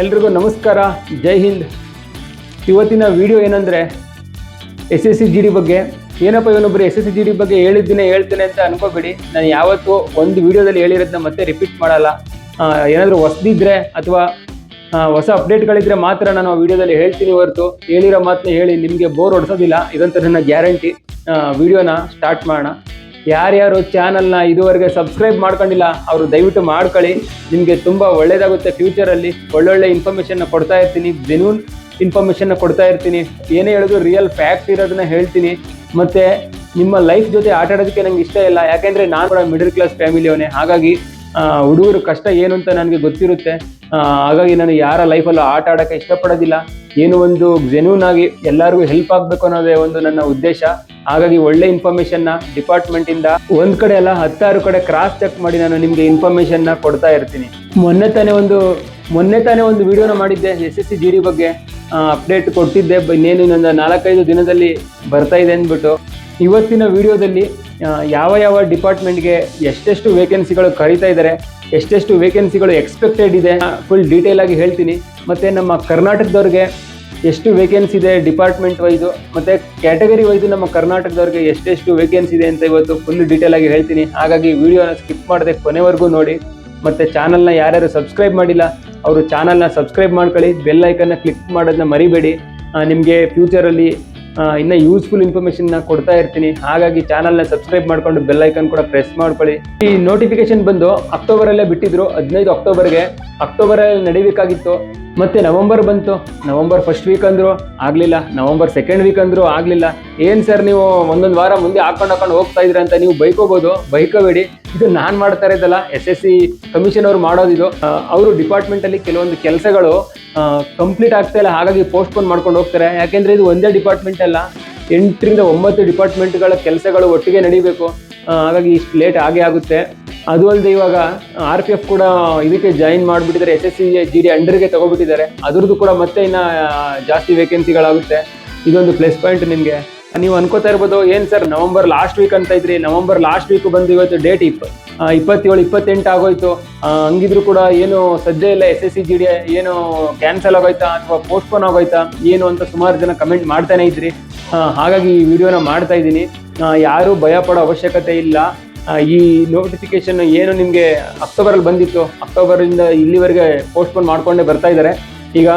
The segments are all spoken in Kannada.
ಎಲ್ರಿಗೂ ನಮಸ್ಕಾರ. ಜೈ ಹಿಂದ್. ಇವತ್ತಿನ ವಿಡಿಯೋ ಏನಂದರೆ S S C G D ಬಗ್ಗೆ. ಏನಪ್ಪ ಇವನೊಬ್ಬರು S S C G D ಬಗ್ಗೆ ಹೇಳಿದ್ದೀನಿ ಹೇಳ್ತೇನೆ ಅಂತ ಅನ್ಕೋಬೇಡಿ. ನಾನು ಯಾವತ್ತೂ ಒಂದು ವಿಡಿಯೋದಲ್ಲಿ ಹೇಳಿರೋದನ್ನ ಮತ್ತೆ ರಿಪೀಟ್ ಮಾಡಲ್ಲ. ಏನಾದರೂ ಹೊಸದಿದ್ರೆ ಅಥವಾ ಹೊಸ ಅಪ್ಡೇಟ್ಗಳಿದ್ರೆ ಮಾತ್ರ ನಾನು ಆ ವಿಡಿಯೋದಲ್ಲಿ ಹೇಳ್ತೀನಿ ಹೊರತು. ಹೇಳಿರೋ ಮಾತನ್ನ ಹೇಳಿ ನಿಮಗೆ ಬೋರ್ ಹೊಡ್ಸೋದಿಲ್ಲ. ಇದಂತ ನನ್ನ ಗ್ಯಾರಂಟಿ. ವಿಡಿಯೋನ ಸ್ಟಾರ್ಟ್ ಮಾಡೋಣ. ಯಾರ್ಯಾರು ಚಾನಲ್ನ ಇದುವರೆಗೆ ಸಬ್ಸ್ಕ್ರೈಬ್ ಮಾಡ್ಕೊಂಡಿಲ್ಲ, ಅವರು ದಯವಿಟ್ಟು ಮಾಡ್ಕೊಳ್ಳಿ. ನಿಮಗೆ ತುಂಬ ಒಳ್ಳೆಯದಾಗುತ್ತೆ ಫ್ಯೂಚರಲ್ಲಿ ಒಳ್ಳೊಳ್ಳೆ ಇನ್ಫಾರ್ಮೇಷನ್ನ ಕೊಡ್ತಾ ಇರ್ತೀನಿ. ಜೆನ್ಯೂನ್ ಇನ್ಫಾರ್ಮೇಷನ್ನ ಕೊಡ್ತಾ ಇರ್ತೀನಿ. ಏನೇ ಹೇಳೋದು ರಿಯಲ್ ಫ್ಯಾಕ್ಟ್ ಇರೋದನ್ನ ಹೇಳ್ತೀನಿ. ಮತ್ತು ನಿಮ್ಮ ಲೈಫ್ ಜೊತೆ ಆಟಾಡೋದಕ್ಕೆ ನಂಗೆ ಇಷ್ಟ ಇಲ್ಲ. ಯಾಕೆಂದರೆ ನಾನು ಕೂಡ ಮಿಡಲ್ ಕ್ಲಾಸ್ ಫ್ಯಾಮಿಲಿಯವನೇ ಹಾಗಾಗಿ ಹುಡುಗರು ಕಷ್ಟ ಏನು ಅಂತ ನನಗೆ ಗೊತ್ತಿರುತ್ತೆ. ಹಾಗಾಗಿ ನಾನು ಯಾರ ಲೈಫಲ್ಲೂ ಆಟ ಆಡೋಕ್ಕೆ ಇಷ್ಟಪಡೋದಿಲ್ಲ. ಏನು ಒಂದು ಜೆನ್ಯೂನ್ ಆಗಿ ಎಲ್ಲರಿಗೂ ಹೆಲ್ಪ್ ಆಗಬೇಕು ಅನ್ನೋದೇ ಒಂದು ನನ್ನ ಉದ್ದೇಶ. ಹಾಗಾಗಿ ಒಳ್ಳೆ ಇನ್ಫಾರ್ಮೇಷನ್ನ ಡಿಪಾರ್ಟ್ಮೆಂಟಿಂದ ಒಂದು ಕಡೆ ಎಲ್ಲ ಹತ್ತಾರು ಕಡೆ ಕ್ರಾಸ್ ಚೆಕ್ ಮಾಡಿ ನಾನು ನಿಮಗೆ ಇನ್ಫಾರ್ಮೇಷನ್ನ ಕೊಡ್ತಾ ಇರ್ತೀನಿ. ಮೊನ್ನೆ ತಾನೇ ಒಂದು, ಮೊನ್ನೆ ತಾನೇ ಒಂದು ವಿಡಿಯೋನ ಮಾಡಿದ್ದೆ S S C G D ಬಗ್ಗೆ. ಅಪ್ಡೇಟ್ ಕೊಟ್ಟಿದ್ದೆ, ಇನ್ನೇನು ಇನ್ನೊಂದು ನಾಲ್ಕೈದು ದಿನದಲ್ಲಿ ಬರ್ತಾ ಇದೆ ಅಂದ್ಬಿಟ್ಟು. ಇವತ್ತಿನ ವಿಡಿಯೋದಲ್ಲಿ ಯಾವ ಯಾವ ಡಿಪಾರ್ಟ್ಮೆಂಟ್ಗೆ ಎಷ್ಟೆಷ್ಟು ವೇಕೆನ್ಸಿಗಳು ಕರೀತಾ ಇದ್ದಾರೆ, ಎಷ್ಟೆಷ್ಟು ವೇಕೆನ್ಸಿಗಳು ಎಕ್ಸ್ಪೆಕ್ಟೆಡ್ ಇದೆ ಫುಲ್ ಡೀಟೇಲ್ ಆಗಿ ಹೇಳ್ತೀನಿ. ಮತ್ತು ನಮ್ಮ ಕರ್ನಾಟಕದವ್ರಿಗೆ ಎಷ್ಟು ವೇಕೆನ್ಸಿ ಇದೆ ಡಿಪಾರ್ಟ್ಮೆಂಟ್ ವೈಸು ಮತ್ತು ಕ್ಯಾಟಗರಿ ವೈಸು ನಮ್ಮ ಕರ್ನಾಟಕದವ್ರಿಗೆ ಎಷ್ಟೆಷ್ಟು ವೇಕೆನ್ಸಿ ಇದೆ ಅಂತ ಇವತ್ತು ಫುಲ್ ಡೀಟೇಲ್ ಆಗಿ ಹೇಳ್ತೀನಿ. ಹಾಗಾಗಿ ವಿಡಿಯೋನ ಸ್ಕಿಪ್ ಮಾಡದೆ ಕೊನೆವರೆಗೂ ನೋಡಿ. ಮತ್ತು ಚಾನಲ್ನ ಯಾರ್ಯಾರು ಸಬ್ಸ್ಕ್ರೈಬ್ ಮಾಡಿಲ್ಲ, ಅವರು ಚಾನಲ್ನ ಸಬ್ಸ್ಕ್ರೈಬ್ ಮಾಡ್ಕೊಳ್ಳಿ. ಬೆಲ್ ಐಕನ್ನ ಕ್ಲಿಕ್ ಮಾಡೋದನ್ನ ಮರಿಬೇಡಿ. ನಿಮಗೆ ಫ್ಯೂಚರಲ್ಲಿ ಇನ್ನೂ ಯೂಸ್ಫುಲ್ ಇನ್ಫಾರ್ಮೇಷನ್ನ ಕೊಡ್ತಾ ಇರ್ತೀನಿ. ಹಾಗಾಗಿ ಚಾನಲ್ನ ಸಬ್ಸ್ಕ್ರೈಬ್ ಮಾಡ್ಕೊಂಡು ಬೆಲ್ ಐಕನ್ ಕೂಡ ಪ್ರೆಸ್ ಮಾಡ್ಕೊಳ್ಳಿ. ಈ ನೋಟಿಫಿಕೇಶನ್ ಬಂದು ಅಕ್ಟೋಬರಲ್ಲೇ ಬಿಟ್ಟಿದ್ರು, ಹದಿನೈದು ಅಕ್ಟೋಬರ್ಗೆ ಅಕ್ಟೋಬರಲ್ಲಿ ನಡಿಬೇಕಾಗಿತ್ತು. ಮತ್ತೆ ನವೆಂಬರ್ ಬಂತು. ನವೆಂಬರ್ ಫಸ್ಟ್ ವೀಕ್ ಅಂದ್ರು ಆಗಲಿಲ್ಲ. ನವೆಂಬರ್ ಸೆಕೆಂಡ್ ವೀಕ್ ಅಂದ್ರು ಆಗಲಿಲ್ಲ. ಏನ್ ಸರ್ ನೀವು ಒಂದೊಂದು ವಾರ ಮುಂದೆ ಹಾಕೊಂಡು ಹಾಕೊಂಡು ಹೋಗ್ತಾ ಇದ್ರ ಅಂತ ನೀವು ಬೈಕೋಬಹುದು ಬೈಕೋಬೇಡಿ ಇದು ನಾನು ಮಾಡ್ತಾ ಇದ್ದಲ್ಲ ಎಸ್ ಎಸ್ ಸಿ ಕಮಿಷನ್ ಅವ್ರು ಮಾಡೋದಿದು ಅವರು ಡಿಪಾರ್ಟ್ಮೆಂಟ್ ಅಲ್ಲಿ ಕೆಲವೊಂದು ಕೆಲಸಗಳು ಕಂಪ್ಲೀಟ್ ಆಗ್ತಾ ಇಲ್ಲ. ಹಾಗಾಗಿ ಪೋಸ್ಟ್ಪೋನ್ ಮಾಡ್ಕೊಂಡು ಹೋಗ್ತಾರೆ. ಯಾಕೆಂದರೆ ಇದು ಒಂದೇ ಡಿಪಾರ್ಟ್ಮೆಂಟ್ ಅಲ್ಲ. ಎಂಟರಿಂದ ಒಂಬತ್ತು ಡಿಪಾರ್ಟ್ಮೆಂಟ್ಗಳ ಕೆಲಸಗಳು ಒಟ್ಟಿಗೆ ನಡಿಬೇಕು. ಹಾಗಾಗಿ ಇಷ್ಟು ಲೇಟ್ ಆಗೇ ಆಗುತ್ತೆ. ಅದು ಅಲ್ಲದೆ ಇವಾಗ ಆರ್ ಪಿ ಎಫ್ ಕೂಡ ಇದಕ್ಕೆ ಜಾಯಿನ್ ಮಾಡಿಬಿಟ್ಟಿದ್ದಾರೆ. S S C G D ಅಂಡರ್ಗೆ ತಗೊಬಿಟ್ಟಿದ್ದಾರೆ. ಅದ್ರದ್ದು ಕೂಡ ಮತ್ತೆ ಇನ್ನು ಜಾಸ್ತಿ ವೇಕೆನ್ಸಿಗಳಾಗುತ್ತೆ ಇದೊಂದು ಪ್ಲಸ್ ಪಾಯಿಂಟ್ ನಿಮಗೆ. ನೀವು ಅನ್ಕೋತಾ ಇರ್ಬೋದು, ಏನು ಸರ್ ನವಂಬರ್ ಲಾಸ್ಟ್ ವೀಕ್ ಅಂತ ಇದ್ರಿ. ನವಂಬರ್ ಲಾಸ್ಟ್ ವೀಕ್ ಬಂದು ಇವತ್ತು ಡೇಟ್ ಇಪ್ಪ ಇಪ್ಪತ್ತೇಳು, ಇಪ್ಪತ್ತೆಂಟು ಆಗೋಯ್ತು. ಹಂಗಿದ್ರು ಕೂಡ ಏನು ಸದ್ಯ ಇಲ್ಲ S S C G D ಏನು ಕ್ಯಾನ್ಸಲ್ ಆಗೋಯ್ತಾ ಅಥವಾ ಪೋಸ್ಟ್ಪೋನ್ ಆಗೋಯ್ತಾ? ಏನು ಅಂತ ಸುಮಾರು ಜನ ಕಮೆಂಟ್ ಮಾಡ್ತಾನೆ ಇದ್ರಿ. ಹಾಗಾಗಿ ಈ ವಿಡಿಯೋನ ಮಾಡ್ತಾ ಇದ್ದೀನಿ. ಯಾರು ಭಯ ಪಡೋ ಅವಶ್ಯಕತೆ ಇಲ್ಲ. ಈ ನೋಟಿಫಿಕೇಶನ್ ಏನು ನಿಮಗೆ ಅಕ್ಟೋಬರಲ್ಲಿ ಬಂದಿತ್ತು ಅಕ್ಟೋಬರಿಂದ ಇಲ್ಲಿವರೆಗೆ ಪೋಸ್ಟ್ಪೋನ್ ಮಾಡ್ಕೊಂಡೇ ಬರ್ತಾ ಇದ್ದಾರೆ. ಈಗ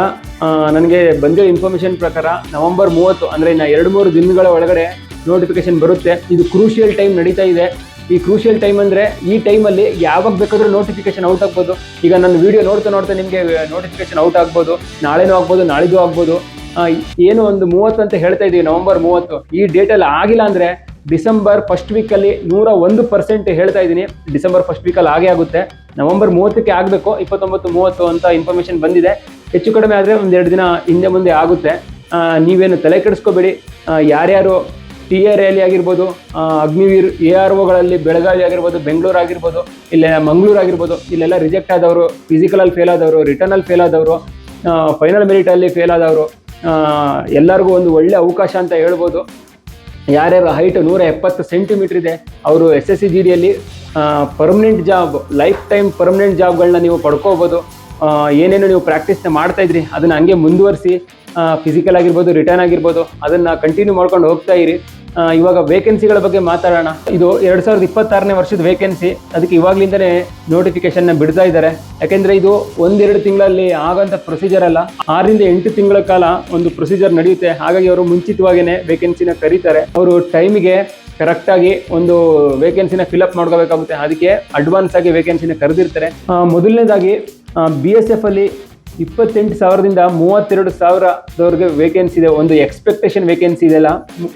ನನಗೆ ಬಂದಿರೋ ಇನ್ಫಾರ್ಮೇಷನ್ ಪ್ರಕಾರ ನವೆಂಬರ್ ಮೂವತ್ತು, ಅಂದರೆ ಇನ್ನು ಎರಡು ಮೂರು ದಿನಗಳ ಒಳಗಡೆ ನೋಟಿಫಿಕೇಶನ್ ಬರುತ್ತೆ. ಇದು ಕ್ರೂಷಿಯಲ್ ಟೈಮ್ ನಡೀತಾ ಇದೆ. ಈ ಕ್ರೂಷಿಯಲ್ ಟೈಮ್ ಅಂದರೆ ಈ ಟೈಮಲ್ಲಿ ಯಾವಾಗ ಬೇಕಾದರೂ ನೋಟಿಫಿಕೇಶನ್ ಔಟ್ ಆಗ್ಬೋದು. ಈಗ ನನ್ನ ವಿಡಿಯೋ ನೋಡ್ತಾ ನೋಡ್ತಾ ನಿಮಗೆ ನೋಟಿಫಿಕೇಶನ್ ಔಟ್ ಆಗ್ಬೋದು. ನಾಳೆನೂ ಆಗ್ಬೋದು, ನಾಳಿದ್ದು ಆಗ್ಬೋದು. ಏನು ಒಂದು ಮೂವತ್ತು ಅಂತ ಹೇಳ್ತಾ ಇದ್ದೀವಿ ನವೆಂಬರ್ ಮೂವತ್ತು. ಈ ಡೇಟಲ್ಲಿ ಆಗಿಲ್ಲ ಅಂದರೆ ಡಿಸೆಂಬರ್ ಫಸ್ಟ್ ವೀಕಲ್ಲಿ ನೂರ ಒಂದು ಪರ್ಸೆಂಟ್ ಹೇಳ್ತಾ ಇದ್ದೀನಿ. ಡಿಸೆಂಬರ್ ಫಸ್ಟ್ ವೀಕಲ್ಲಿ ಆಗೇ ಆಗುತ್ತೆ. ನವೆಂಬರ್ ಮೂವತ್ತಕ್ಕೆ ಆಗಬೇಕು, ಇಪ್ಪತ್ತೊಂಬತ್ತು, ಮೂವತ್ತು ಅಂತ ಇನ್ಫಾರ್ಮೇಷನ್ ಬಂದಿದೆ. ಹೆಚ್ಚು ಕಡಿಮೆ ಆದರೆ ಒಂದೆರಡು ದಿನ ಹಿಂದೆ ಮುಂದೆ ಆಗುತ್ತೆ. ನೀವೇನು ತಲೆ ಕೆಡಿಸ್ಕೋಬೇಡಿ. ಯಾರ್ಯಾರು ಟಿ ಆರ್ ಎಲ್ಲಿ ಆಗಿರ್ಬೋದು ಅಗ್ನಿವೀರ್ ಎ ಆರ್ ಒಗಳಲ್ಲಿ ಬೆಳಗಾವಿ ಆಗಿರ್ಬೋದು, ಬೆಂಗಳೂರು ಆಗಿರ್ಬೋದು ಇಲ್ಲ ಮಂಗಳೂರು ಆಗಿರ್ಬೋದು, ಇಲ್ಲೆಲ್ಲ ರಿಜೆಕ್ಟ್ ಆದವರು ಫಿಸಿಕಲಲ್ಲಿ ಫೇಲ್ ಆದವರು ರಿಟರ್ನಲ್ಲಿ ಫೇಲ್ ಆದವರು ಫೈನಲ್ ಮೆರಿಟಲ್ಲಿ ಫೇಲ್ ಆದವರು ಎಲ್ಲರಿಗೂ ಒಂದು ಒಳ್ಳೆ ಅವಕಾಶ ಅಂತ ಹೇಳ್ಬೋದು. ಯಾರ್ಯಾರ ಹೈಟ್ ನೂರ ಎಪ್ಪತ್ತು ಸೆಂಟಿಮೀಟರ್ ಇದೆ, ಅವರು ಎಸ್ ಎಸ್ ಸಿ ಜಿ ಡಿಯಲ್ಲಿ permanent job life time permanent ಜಾಬ್ಗಳನ್ನ ನೀವು ಪಡ್ಕೋಬೋದು. ಏನೇನು ನೀವು ಪ್ರಾಕ್ಟೀಸ್ನ ಮಾಡ್ತಾ ಇದ್ರಿ, ಅದನ್ನು ಹಂಗೆ ಮುಂದುವರಿಸಿ ಫಿಸಿಕಲ್ ಆಗಿರ್ಬೋದು ರಿಟರ್ನ್ ಆಗಿರ್ಬೋದು, ಅದನ್ನು ಕಂಟಿನ್ಯೂ ಮಾಡ್ಕೊಂಡು ಹೋಗ್ತಾ ಇರಿ. ಇವಾಗ ವೇಕೆನ್ಸಿಗಳ ಬಗ್ಗೆ ಮಾತಾಡೋಣ. ಇದು ಎರಡ್ ಸಾವಿರದ ಇಪ್ಪತ್ತಾರನೇ ವರ್ಷದ ವೇಕೆನ್ಸಿ ಅದಕ್ಕೆ ಇವಾಗ್ಲಿಂದನೇ ನೋಟಿಫಿಕೇಶನ್ ಬಿಡ್ತಾ ಇದ್ದಾರೆ. ಯಾಕೆಂದ್ರೆ ಇದು ಒಂದೆರಡು ತಿಂಗಳಲ್ಲಿ ಆಗಂತ ಪ್ರೊಸೀಜರ್ ಅಲ್ಲ. ಆರರಿಂದ ಎಂಟು ತಿಂಗಳ ಕಾಲ ಒಂದು ಪ್ರೊಸೀಜರ್ ನಡೆಯುತ್ತೆ. ಹಾಗಾಗಿ ಅವರು ಮುಂಚಿತವಾಗಿನೆ ವೇಕೆನ್ಸಿನ ಕರೀತಾರೆ. ಅವರು ಟೈಮಿಗೆ ಕರೆಕ್ಟ್ ಆಗಿ ಒಂದು ವೇಕೆನ್ಸಿನ ಫಿಲ್ಅಪ್ ಮಾಡ್ಕೋಬೇಕಾಗುತ್ತೆ. ಅದಕ್ಕೆ ಅಡ್ವಾನ್ಸ್ ಆಗಿ ವೇಕೆನ್ಸಿನ ಕರೆದಿರ್ತಾರೆ. ಮೊದಲನೇದಾಗಿ ಬಿ ಎಸ್ ಎಫ್ ಅಲ್ಲಿ ಇಪ್ಪತ್ತೆಂಟು ಸಾವಿರದಿಂದ ಮೂವತ್ತೆರಡು ಸಾವಿರದವರೆಗೆ ವೇಕೆನ್ಸಿ ಇದೆ. ಒಂದು ಎಕ್ಸ್ಪೆಕ್ಟೇಷನ್ ವೇಕೆನ್ಸಿ ಇದೆಯಲ್ಲ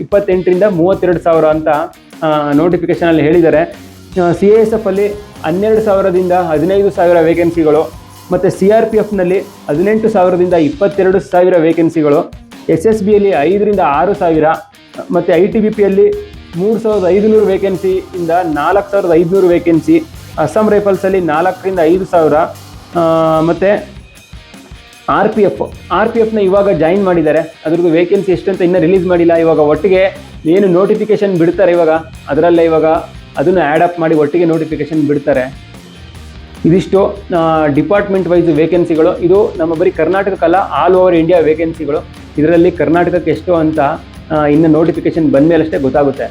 ಇಪ್ಪತ್ತೆಂಟರಿಂದ ಮೂವತ್ತೆರಡು ಸಾವಿರ ಅಂತ ನೋಟಿಫಿಕೇಶನ್ ಅಲ್ಲಿ ಹೇಳಿದ್ದಾರೆ. ಸಿ ಎ ಎಸ್ ಎಫಲ್ಲಿ ಹನ್ನೆರಡು ಸಾವಿರದಿಂದ ಹದಿನೈದು ಸಾವಿರ ವೇಕೆನ್ಸಿಗಳು ಮತ್ತು ಸಿ ಆರ್ ಪಿ ಎಫ್ನಲ್ಲಿ ಹದಿನೆಂಟು ಸಾವಿರದಿಂದ ಇಪ್ಪತ್ತೆರಡು ಸಾವಿರ ವೇಕೆನ್ಸಿಗಳು ಎಸ್ ಎಸ್ ಬಿಯಲ್ಲಿ ಐದರಿಂದ ಆರು ಸಾವಿರ, ಮತ್ತು ಐ ಟಿ ಬಿ ಪಿಯಲ್ಲಿ ಮೂರು ಸಾವಿರದ ಐದುನೂರು ವೇಕೆನ್ಸಿಯಿಂದ ನಾಲ್ಕು ಸಾವಿರದ ಐದುನೂರು ವೇಕೆನ್ಸಿ ಅಸ್ಸಾಂ ರೈಫಲ್ಸಲ್ಲಿ ನಾಲ್ಕರಿಂದ ಐದು ಸಾವಿರ ಮತ್ತು R P F R P ಎಫ್ನ ಇವಾಗ ಜಾಯಿನ್ ಮಾಡಿದ್ದಾರೆ. ಅದ್ರದ್ದು ವೇಕೆನ್ಸಿ ಎಷ್ಟು ಅಂತ ಇನ್ನೂ ರಿಲೀಸ್ ಮಾಡಿಲ್ಲ. ಇವಾಗ ಒಟ್ಟಿಗೆ ಏನು ನೋಟಿಫಿಕೇಶನ್ ಬಿಡ್ತಾರೆ ಇವಾಗ. ಅದರಲ್ಲೇ ಇವಾಗ ಅದನ್ನು ಆ್ಯಡ್ ಅಪ್ ಮಾಡಿ ಒಟ್ಟಿಗೆ ನೋಟಿಫಿಕೇಶನ್ ಬಿಡ್ತಾರೆ. ಇದಿಷ್ಟು ಡಿಪಾರ್ಟ್ಮೆಂಟ್ ವೈಸ್ ವೇಕೆನ್ಸಿಗಳು ಇದು ನಮ್ಮ ಬರೀ ಕರ್ನಾಟಕಕ್ಕಲ್ಲ ಆಲ್ ಓವರ್ ಇಂಡಿಯಾ ವೇಕೆನ್ಸಿಗಳು ಇದರಲ್ಲಿ ಕರ್ನಾಟಕಕ್ಕೆ ಎಷ್ಟು ಅಂತ ಇನ್ನು ನೋಟಿಫಿಕೇಶನ್ ಬಂದ ಮೇಲಷ್ಟೇ ಗೊತ್ತಾಗುತ್ತೆ.